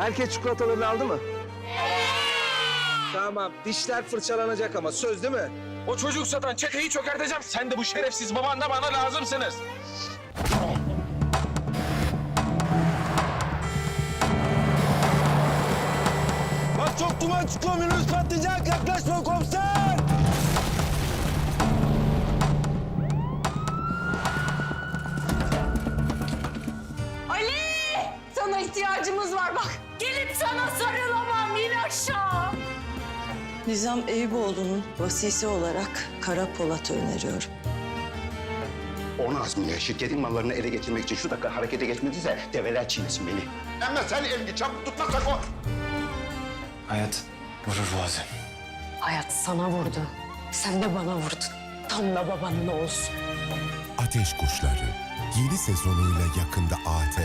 Herkes çikolatalarını aldı mı? Tamam. Dişler fırçalanacak ama söz değil mi? O çocuk satan çeteyi çökerteceğim. Sen de bu şerefsiz baban da bana lazımsınız. Bak çok duman çıkıyor. Minibüs patlayacak. Yaklaşma komiser. Sana ihtiyacımız var bak. Gelip sana sarılamam in aşağı. Nizam Eyüboğlu'nun vasisi olarak Kara Polat'ı öneriyorum. O Nazmiye şirketin mallarını ele geçirmek için şu dakika harekete geçmediyse develer çiğnesin beni. Ama sen elini çabuk tutmazsak o. Hayat vurur bazen. Hayat sana vurdu. Sen de bana vurdun. Tam da babanın olsun. Ateş Kuşları yeni sezonuyla yakında ATV'de.